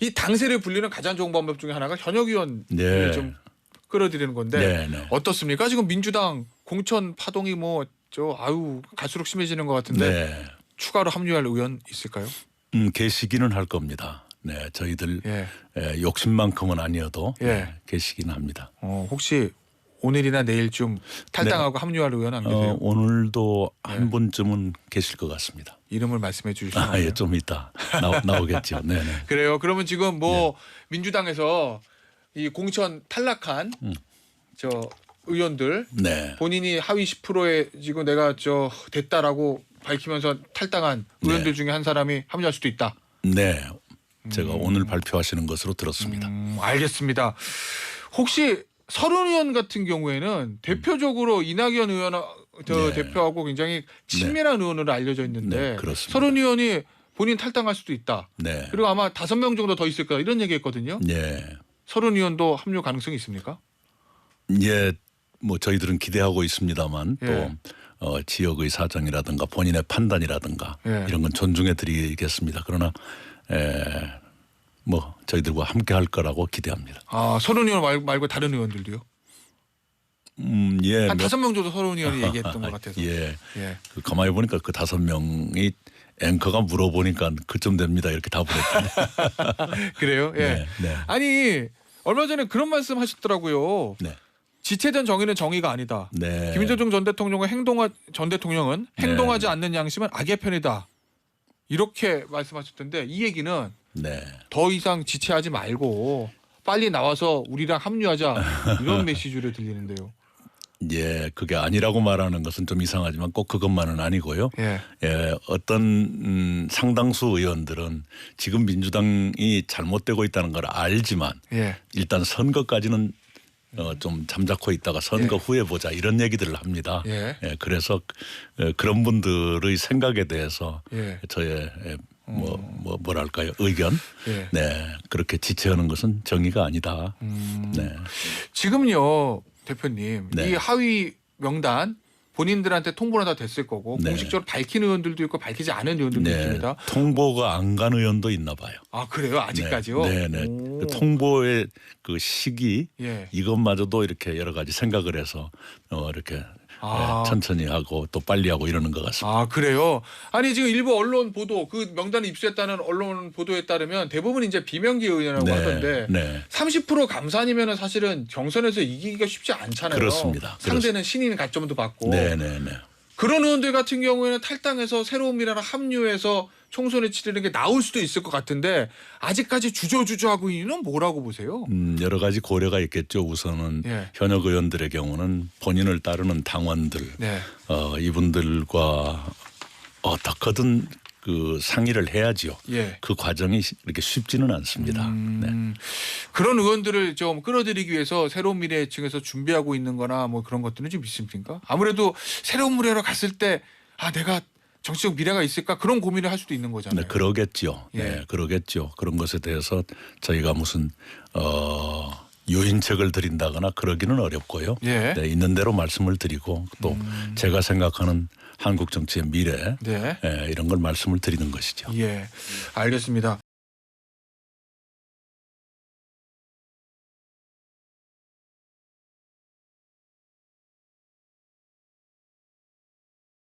이 당세를 불리는 가장 좋은 방법 중에 하나가 현역 의원을 네. 좀 끌어들이는 건데 네, 네. 어떻습니까? 지금 민주당 공천 파동이 뭐 저 아유 갈수록 심해지는 것 같은데 네. 추가로 합류할 의원 있을까요? 음, 계시기는 할 겁니다. 네, 저희들 예. 에, 욕심만큼은 아니어도 예. 네, 계시기는 합니다. 어, 혹시 오늘이나 내일쯤 탈당하고 합류할 의원 안 계세요? 네. 어, 오늘도 네. 한 분쯤은 계실 것 같습니다. 이름을 말씀해 주시면 아, 예, 좀 이따 나, 나오겠죠. 네, 네. 그래요. 그러면 지금 뭐 민주당에서 이 공천 탈락한 음. 저 의원들 네. 본인이 하위 10%에 지금 내가 저 됐다라고 밝히면서 탈당한 의원들 중에 한 사람이 합류할 수도 있다. 네. 제가 오늘 발표하시는 것으로 들었습니다. 음, 알겠습니다. 혹시 서른 의원 같은 경우에는 대표적으로 이낙연 의원 저 네. 대표하고 굉장히 친밀한 의원으로 알려져 있는데 네, 그렇습니다. 서른 의원이 본인 탈당할 수도 있다. 네. 그리고 아마 다섯 명 정도 더 있을 거다 이런 얘기했거든요. 예. 서른 의원도 합류 가능성이 있습니까? 예, 뭐 저희들은 기대하고 있습니다만 예. 또 어, 지역의 사정이라든가 본인의 판단이라든가 예. 이런 건 존중해 드리겠습니다. 그러나 에, 뭐 저희들과 함께 할 거라고 기대합니다. 아 서른 의원 말- 말고 다른 의원들도요? 음, 예. 한 몇- 다섯 명 정도 서른 의원이 얘기했던 것 같아서. 예. 예. 그 가만히 보니까 그 다섯 명이 앵커가 물어보니까 그쯤 됩니다 이렇게 답을 했더니 그래요? 예. 네, 네. 아니 얼마 전에 그런 말씀 하셨더라고요. 네. 지체된 정의는 정의가 아니다. 네. 김대중 전 대통령은 행동하 전 대통령은 네. 행동하지 않는 양심은 악의 편이다. 이렇게 말씀하셨던데 이 얘기는 네. 더 이상 지체하지 말고 빨리 나와서 우리랑 합류하자 이런 메시지로 들리는데요. 예, 그게 아니라고 말하는 것은 좀 이상하지만 꼭 그것만은 아니고요. 예. 예, 어떤 음, 상당수 의원들은 지금 민주당이 잘못되고 있다는 걸 알지만 예. 일단 선거까지는 어, 좀 잠자코 있다가 선거 예. 후에 보자 이런 얘기들을 합니다. 예. 그래서 어, 그런 분들의 생각에 대해서 예. 저의 예, 뭐, 뭐 뭐랄까요 의견, 예. 네 그렇게 지체하는 것은 정의가 아니다. 음. 네, 지금요 대표님 네. 이 하위 명단 본인들한테 통보는 다 됐을 거고 네. 공식적으로 밝힌 의원들도 있고 밝히지 않은 의원들도 네 있습니다. 통보가 안 간 의원도 있나 봐요. 아 그래요 아직까지요? 네, 네. 오. 그 통보의 그 시기 예. 이것마저도 이렇게 여러 가지 생각을 해서 어, 이렇게 아. 예, 천천히 하고 또 빨리 하고 이러는 것 같습니다. 아 그래요? 아니 지금 일부 언론 보도 그 명단에 입수했다는 언론 보도에 따르면 대부분 이제 비명기 의원이라고 하던데 네. 30% 감산이면은 사실은 경선에서 이기기가 쉽지 않잖아요. 그렇습니다. 상대는 신인 가점도 받고 네, 네, 네. 그런 의원들 같은 경우에는 탈당해서 새로운 미래랑 합류해서 총선을 치르는 게 나올 수도 있을 것 같은데 아직까지 주저주저하고 있는 뭐라고 보세요? 음, 여러 가지 고려가 있겠죠. 우선은 예. 현역 의원들의 경우는 본인을 따르는 당원들 네. 어, 이분들과 어떻게든 그 상의를 해야지요. 예. 그 과정이 시- 이렇게 쉽지는 않습니다. 네. 음, 그런 의원들을 좀 끌어들이기 위해서 새로운 미래 층에서 준비하고 있는 거나 뭐 그런 것들은 좀 있습니까? 아무래도 새로운 미래로 갔을 때 아, 내가 정치적 미래가 있을까 그런 고민을 할 수도 있는 거잖아요. 네, 그러겠죠. 예. 네, 그러겠죠. 그런 것에 대해서 저희가 무슨 어 유인책을 드린다거나 그러기는 어렵고요. 예. 네, 있는 대로 말씀을 드리고 또 제가 생각하는 한국 정치의 미래 네. 예, 이런 걸 말씀을 드리는 것이죠. 예. 알겠습니다.